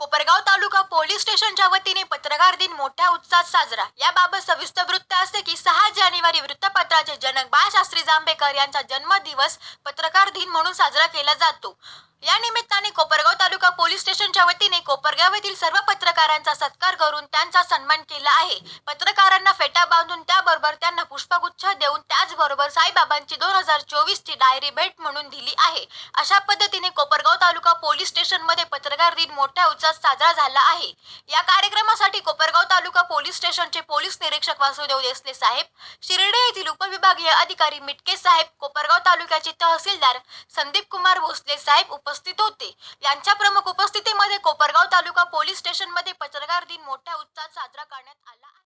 Kopargaon taluka police स्टेशनच्या वतीने पत्रकार दिन मोठ्या उत्साहात साजरा. याबाबत सविस्तर वृत्त असे की सहा जानेवारी वृत्तपत्राचे जनक बाळशास्त्री जांभेकर यांचा जन्मदिवस पत्रकार दिन म्हणून साजरा केला जातो. या निमित्ताने कोपरगाव तालुका पोलीस स्टेशनच्या वतीने कोपरगाव येथील सर्व पत्रकारांचा सत्कार करून त्यांचा सन्मान केला आहे. पत्रकारांना फेटा बांधून त्याबरोबर त्यांना पुष्पगुच्छ देऊन बरोबर साईबाबांची दोन हजार चोवीस ची डायरी भेट म्हणून दिली आहे. अशा पद्धतीने कोपरगाव तालुका पोलीस स्टेशनमध्ये पत्रकार दिन मोठ्या उत्साहात साजरा झाला आहे. या कार्यक्रमासाठी कोपरगाव तालुका पोलीस स्टेशनचे पोलीस निरीक्षक वासुदेव देसले साहेब शिर्डे येथील उपविभागीय अधिकारी मिटके साहेब कोपरगाव तालुक्याचे तहसीलदार संदीप कुमार भोसले साहेब उपस्थित होते. यांच्या प्रमुख उपस्थितीमध्ये कोपरगाव तालुका पोलीस स्टेशनमध्ये पत्रकार दिन मोठ्या उत्साहात साजरा करण्यात आला.